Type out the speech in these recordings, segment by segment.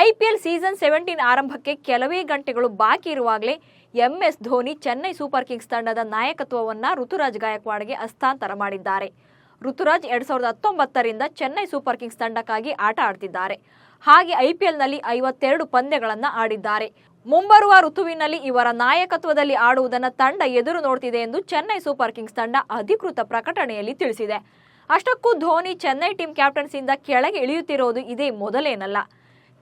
IPL season seventeen ಆರಂಭಕ್ಕೆ ಕೆಲವೇ ಗಂಟೆಗಳು ಬಾಕಿ ಇರುವಾಗಲೇ M S Dhoni Chennai Super Kings ತಂಡದ ನಾಯಕತ್ವವನ್ನು ಋತುರಾಜ್ ಗಾಯಕ್ವಾಡ್ಗೆ ಹಸ್ತಾಂತರ ಮಾಡಿದ್ದಾರೆ. ಋತುರಾಜ್ ಎರಡ್ ಸಾವಿರದ ಹತ್ತೊಂಬತ್ತರಿಂದ ಚೆನ್ನೈ ಸೂಪರ್ ಕಿಂಗ್ಸ್ ತಂಡಕ್ಕಾಗಿ ಆಟ ಆಡ್ತಿದ್ದಾರೆ. ಹಾಗೆ ಐಪಿಎಲ್ನಲ್ಲಿ ಐವತ್ತೆರಡು ಪಂದ್ಯಗಳನ್ನು ಆಡಿದ್ದಾರೆ. ಮುಂಬರುವ ಋತುವಿನಲ್ಲಿ ಇವರ ನಾಯಕತ್ವದಲ್ಲಿ ಆಡುವುದನ್ನು ತಂಡ ಎದುರು ನೋಡ್ತಿದೆ ಎಂದು ಚೆನ್ನೈ ಸೂಪರ್ ಕಿಂಗ್ಸ್ ತಂಡ ಅಧಿಕೃತ ಪ್ರಕಟಣೆಯಲ್ಲಿ ತಿಳಿಸಿದೆ. ಅಷ್ಟಕ್ಕೂ ಧೋನಿ ಚೆನ್ನೈ ಟೀಮ್ ಕ್ಯಾಪ್ಟನ್ಸಿಯಿಂದ ಕೆಳಗೆ ಇಳಿಯುತ್ತಿರೋದು ಇದೇ ಮೊದಲೇನಲ್ಲ.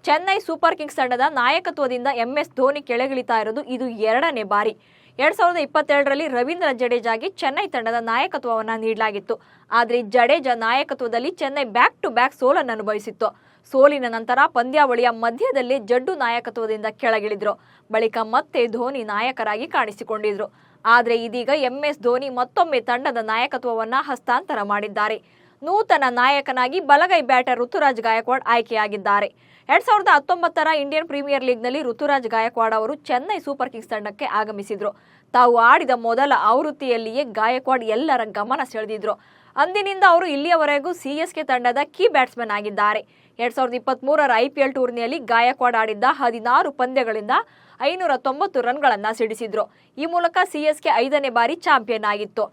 ಚೆನ್ನೈ ಸೂಪರ್ ಕಿಂಗ್ಸ್ ತಂಡದ ನಾಯಕತ್ವದಿಂದ ಎಂಎಸ್ ಧೋನಿ ಕೆಳಗಿಳಿತಾ ಇರೋದು ಇದು ಎರಡನೇ ಬಾರಿ. ಎರಡ್ ಸಾವಿರದ ಇಪ್ಪತ್ತೆರಡರಲ್ಲಿ ರವೀಂದ್ರ ಜಡೇಜಾಗೆ ಚೆನ್ನೈ ತಂಡದ ನಾಯಕತ್ವವನ್ನು ನೀಡಲಾಗಿತ್ತು. ಆದರೆ ಜಡೇಜಾ ನಾಯಕತ್ವದಲ್ಲಿ ಚೆನ್ನೈ ಬ್ಯಾಕ್ ಟು ಬ್ಯಾಕ್ ಸೋಲನ್ನು ಅನುಭವಿಸಿತ್ತು. ಸೋಲಿನ ನಂತರ ಪಂದ್ಯಾವಳಿಯ ಮಧ್ಯದಲ್ಲಿ ಜಡ್ಡು ನಾಯಕತ್ವದಿಂದ ಕೆಳಗಿಳಿದ್ರು. ಬಳಿಕ ಮತ್ತೆ ಧೋನಿ ನಾಯಕರಾಗಿ ಕಾಣಿಸಿಕೊಂಡಿದ್ರು. ಆದರೆ ಇದೀಗ ಎಂಎಸ್ ಧೋನಿ ಮತ್ತೊಮ್ಮೆ ತಂಡದ ನಾಯಕತ್ವವನ್ನು ಹಸ್ತಾಂತರ ಮಾಡಿದ್ದಾರೆ. ನೂತನ ನಾಯಕನಾಗಿ ಬಲಗೈ ಬ್ಯಾಟರ್ ಋತುರಾಜ್ ಗಾಯಕ್ವಾಡ್ ಆಯ್ಕೆಯಾಗಿದ್ದಾರೆ. ಎರಡ್ ಸಾವಿರದ ಹತ್ತೊಂಬತ್ತರ ಇಂಡಿಯನ್ ಪ್ರೀಮಿಯರ್ ಲೀಗ್ನಲ್ಲಿ ಋತುರಾಜ್ ಗಾಯಕ್ವಾಡ್ ಅವರು ಚೆನ್ನೈ ಸೂಪರ್ ಕಿಂಗ್ಸ್ ತಂಡಕ್ಕೆ ಆಗಮಿಸಿದ್ರು. ತಾವು ಆಡಿದ ಮೊದಲ ಆವೃತ್ತಿಯಲ್ಲಿಯೇ ಗಾಯಕ್ವಾಡ್ ಎಲ್ಲರ ಗಮನ ಸೆಳೆದಿದ್ರು. ಅಂದಿನಿಂದ ಅವರು ಇಲ್ಲಿಯವರೆಗೂ ಸಿಎಸ್ಕೆ ತಂಡದ ಕೀ ಬ್ಯಾಟ್ಸ್ಮನ್ ಆಗಿದ್ದಾರೆ. ಎರಡ್ ಸಾವಿರದ ಇಪ್ಪತ್ತ್ ಮೂರರ ಐಪಿಎಲ್ ಟೂರ್ನಿಯಲ್ಲಿ ಗಾಯಕ್ವಾಡ್ ಆಡಿದ್ದ ಹದಿನಾರು ಪಂದ್ಯಗಳಿಂದ ಐನೂರ ತೊಂಬತ್ತು ರನ್ಗಳನ್ನು ಸಿಡಿಸಿದ್ರು. ಈ ಮೂಲಕ ಸಿಎಸ್ಕೆ ಐದನೇ ಬಾರಿ ಚಾಂಪಿಯನ್ ಆಗಿತ್ತು.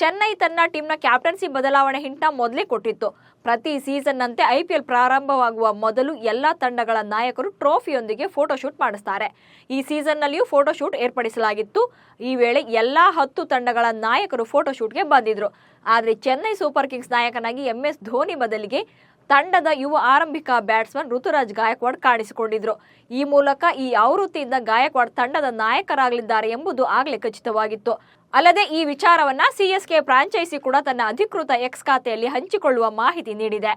ಚೆನ್ನೈ ತನ್ನ ಟೀಮ್ನ ಕ್ಯಾಪ್ಟನ್ಸಿ ಬದಲಾವಣೆ ಹಿಂಟ ಮೊದಲೇ ಕೊಟ್ಟಿತ್ತು. ಪ್ರತಿ ಸೀಸನ್ನಂತೆ ಐಪಿಎಲ್ ಪ್ರಾರಂಭವಾಗುವ ಮೊದಲು ಎಲ್ಲಾ ತಂಡಗಳ ನಾಯಕರು ಟ್ರೋಫಿಯೊಂದಿಗೆ ಫೋಟೋಶೂಟ್ ಮಾಡಿಸ್ತಾರೆ. ಈ ಸೀಸನ್ನಲ್ಲಿಯೂ ಫೋಟೋಶೂಟ್ ಏರ್ಪಡಿಸಲಾಗಿತ್ತು. ಈ ವೇಳೆ ಎಲ್ಲಾ ಹತ್ತು ತಂಡಗಳ ನಾಯಕರು ಫೋಟೋಶೂಟ್ಗೆ ಬಂದಿದ್ರು. ಆದರೆ ಚೆನ್ನೈ ಸೂಪರ್ ಕಿಂಗ್ಸ್ ನಾಯಕನಾಗಿ ಎಂಎಸ್ ಧೋನಿ ಬದಲಿಗೆ ತಂಡದ ಯುವ ಆರಂಭಿಕ ಬ್ಯಾಟ್ಸ್ಮನ್ ಋತುರಾಜ್ ಗಾಯಕ್ವಾಡ್ ಕಾಣಿಸಿಕೊಂಡಿದ್ರು. ಈ ಮೂಲಕ ಈ ಆವೃತ್ತಿಯಿಂದ ಗಾಯಕ್ವಾಡ್ ತಂಡದ ನಾಯಕರಾಗಲಿದ್ದಾರೆ ಎಂಬುದು ಆಗಲೇ ಖಚಿತವಾಗಿತ್ತು. ಅಲ್ಲದೆ ಈ ವಿಚಾರವನ್ನ ಸಿಎಸ್ಕೆ ಫ್ರಾಂಚೈಸಿ ಕೂಡ ತನ್ನ ಅಧಿಕೃತ ಎಕ್ಸ್ ಖಾತೆಯಲ್ಲಿ ಹಂಚಿಕೊಳ್ಳುವ ಮಾಹಿತಿ ನೀಡಿದೆ.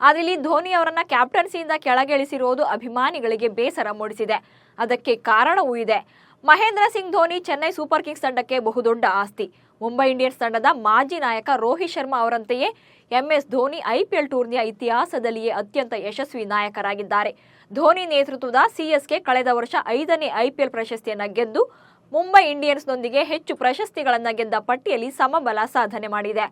ಆದರೆ ಇಲ್ಲಿ ಧೋನಿ ಅವರನ್ನ ಕ್ಯಾಪ್ಟನ್ಸಿಯಿಂದ ಕೆಳಗಿಳಿಸಿರುವುದು ಅಭಿಮಾನಿಗಳಿಗೆ ಬೇಸರ ಮೂಡಿಸಿದೆ. ಅದಕ್ಕೆ ಕಾರಣವೂ ಇದೆ. ಮಹೇಂದ್ರ ಸಿಂಗ್ ಧೋನಿ ಚೆನ್ನೈ ಸೂಪರ್ ಕಿಂಗ್ಸ್ ತಂಡಕ್ಕೆ ಬಹುದೊಡ್ಡ ಆಸ್ತಿ. ಮುಂಬೈ ಇಂಡಿಯನ್ಸ್ ತಂಡದ ಮಾಜಿ ನಾಯಕ ರೋಹಿತ್ ಶರ್ಮಾ ಅವರಂತೆಯೇ ಎಂಎಸ್ ಧೋನಿ ಐಪಿಎಲ್ ಟೂರ್ನಿಯ ಇತಿಹಾಸದಲ್ಲಿಯೇ ಅತ್ಯಂತ ಯಶಸ್ವಿ ನಾಯಕರಾಗಿದ್ದಾರೆ. ಧೋನಿ ನೇತೃತ್ವದ ಸಿಎಸ್ಕೆ ಕಳೆದ ವರ್ಷ ಐದನೇ ಐಪಿಎಲ್ ಪ್ರಶಸ್ತಿಯನ್ನು ಗೆದ್ದು ಮುಂಬೈ ಇಂಡಿಯನ್ಸ್ನೊಂದಿಗೆ ಹೆಚ್ಚು ಪ್ರಶಸ್ತಿಗಳನ್ನು ಗೆದ್ದ ಪಟ್ಟಿಯಲ್ಲಿ ಸಮಬಲ ಸಾಧನೆ ಮಾಡಿದೆ.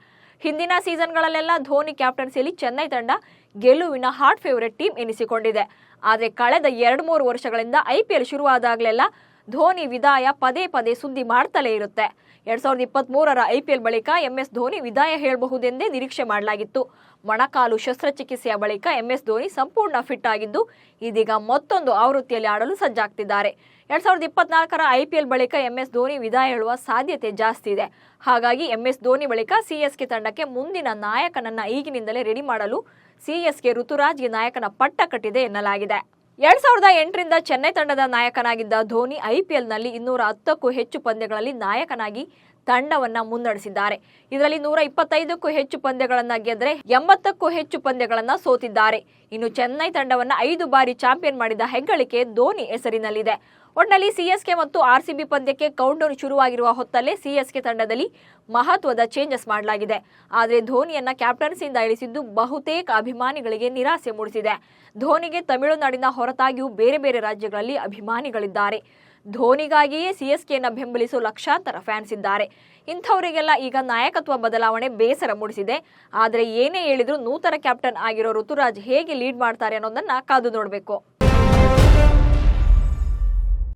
ಹಿಂದಿನ ಸೀಸನ್ಗಳಲ್ಲೆಲ್ಲ ಧೋನಿ ಕ್ಯಾಪ್ಟನ್ಸಿಯಲ್ಲಿ ಚೆನ್ನೈ ತಂಡ ಗೆಲುವಿನ ಹಾಟ್ ಫೇವರೆಟ್ ಟೀಮ್ ಎನಿಸಿಕೊಂಡಿದೆ. ಆದರೆ ಕಳೆದ ಎರಡು ಮೂರು ವರ್ಷಗಳಿಂದ ಐಪಿಎಲ್ ಶುರುವಾದಾಗಲೆಲ್ಲ ಧೋನಿ ವಿದಾಯ ಪದೇ ಪದೇ ಸುದ್ದಿ ಮಾಡ್ತಲೇ ಇರುತ್ತೆ. ಎರಡ್ ಸಾವಿರದ ಇಪ್ಪತ್ತ್ ಮೂರರ ಐಪಿಎಲ್ ಬಳಿಕ ಎಂಎಸ್ ಧೋನಿ ವಿದಾಯ ಹೇಳಬಹುದೆಂದೇ ನಿರೀಕ್ಷೆ ಮಾಡಲಾಗಿತ್ತು. ಮೊಣಕಾಲು ಶಸ್ತ್ರಚಿಕಿತ್ಸೆಯ ಬಳಿಕ ಎಂಎಸ್ ಧೋನಿ ಸಂಪೂರ್ಣ ಫಿಟ್ ಆಗಿದ್ದು, ಇದೀಗ ಮತ್ತೊಂದು ಆವೃತ್ತಿಯಲ್ಲಿ ಆಡಲು ಸಜ್ಜಾಗ್ತಿದ್ದಾರೆ. ಎರಡ್ ಸಾವಿರದ ಇಪ್ಪತ್ನಾಲ್ಕರ ಐಪಿಎಲ್ ಬಳಿಕ ಎಂಎಸ್ ಧೋನಿ ವಿದಾಯ ಹೇಳುವ ಸಾಧ್ಯತೆ ಜಾಸ್ತಿ ಇದೆ. ಹಾಗಾಗಿ ಎಂಎಸ್ ಧೋನಿ ಬಳಿಕ ಸಿಎಸ್ಕೆ ತಂಡಕ್ಕೆ ಮುಂದಿನ ನಾಯಕನನ್ನ ಈಗಿನಿಂದಲೇ ರೆಡಿ ಮಾಡಲು ಸಿಎಸ್ಕೆ ಋತುರಾಜ್ಗೆ ನಾಯಕನ ಪಟ್ಟ ಕಟ್ಟಿದೆ ಎನ್ನಲಾಗಿದೆ. ಎರಡ್ ಸಾವಿರದ ಎಂಟರಿಂದ ಚೆನ್ನೈ ತಂಡದ ನಾಯಕನಾಗಿದ್ದ ಧೋನಿ ಐಪಿಎಲ್ನಲ್ಲಿ ಇನ್ನೂರ ಹತ್ತಕ್ಕೂ ಹೆಚ್ಚು ಪಂದ್ಯಗಳಲ್ಲಿ ನಾಯಕನಾಗಿ ತಂಡವನ್ನ ಮುನ್ನಡೆಸಿದ್ದಾರೆ. ಇದರಲ್ಲಿ ನೂರ ಇಪ್ಪತ್ತೈದಕ್ಕೂ ಹೆಚ್ಚು ಪಂದ್ಯಗಳನ್ನ ಗೆದ್ದರೆ ಎಂಬತ್ತಕ್ಕೂ ಹೆಚ್ಚು ಪಂದ್ಯಗಳನ್ನ ಸೋತಿದ್ದಾರೆ. ಇನ್ನು ಚೆನ್ನೈ ತಂಡವನ್ನ ಐದು ಬಾರಿ ಚಾಂಪಿಯನ್ ಮಾಡಿದ ಹೆಗ್ಗಳಿಕೆ ಧೋನಿ ಹೆಸರಿನಲ್ಲಿದೆ. ಒಟ್ನಲ್ಲಿ ಸಿಎಸ್ಕೆ ಮತ್ತು ಆರ್ಸಿಬಿ ಪಂದ್ಯಕ್ಕೆ ಕೌಂಟೌನ್ ಶುರುವಾಗಿರುವ ಹೊತ್ತಲ್ಲೇ ಸಿಎಸ್ಕೆ ತಂಡದಲ್ಲಿ ಮಹತ್ವದ ಚೇಂಜಸ್ ಮಾಡಲಾಗಿದೆ. ಆದರೆ ಧೋನಿಯನ್ನ ಕ್ಯಾಪ್ಟನ್ಸಿಯಿಂದ ಇಳಿಸಿದ್ದು ಬಹುತೇಕ ಅಭಿಮಾನಿಗಳಿಗೆ ನಿರಾಸೆ ಮೂಡಿಸಿದೆ. ಧೋನಿಗೆ ತಮಿಳುನಾಡಿನ ಹೊರತಾಗಿಯೂ ಬೇರೆ ಬೇರೆ ರಾಜ್ಯಗಳಲ್ಲಿ ಅಭಿಮಾನಿಗಳಿದ್ದಾರೆ. ಧೋನಿಗಾಗಿಯೇ ಸಿಎಸ್ಕೆಯನ್ನು ಬೆಂಬಲಿಸುವ ಲಕ್ಷಾಂತರ ಫ್ಯಾನ್ಸ್ ಇದ್ದಾರೆ. ಇಂಥವರಿಗೆಲ್ಲ ಈಗ ನಾಯಕತ್ವ ಬದಲಾವಣೆ ಬೇಸರ ಮೂಡಿಸಿದೆ. ಆದರೆ ಏನೇ ಹೇಳಿದ್ರು ನೂತನ ಕ್ಯಾಪ್ಟನ್ ಆಗಿರೋ ಋತುರಾಜ್ ಹೇಗೆ ಲೀಡ್ ಮಾಡ್ತಾರೆ ಅನ್ನೋದನ್ನ ಕಾದು ನೋಡಬೇಕು.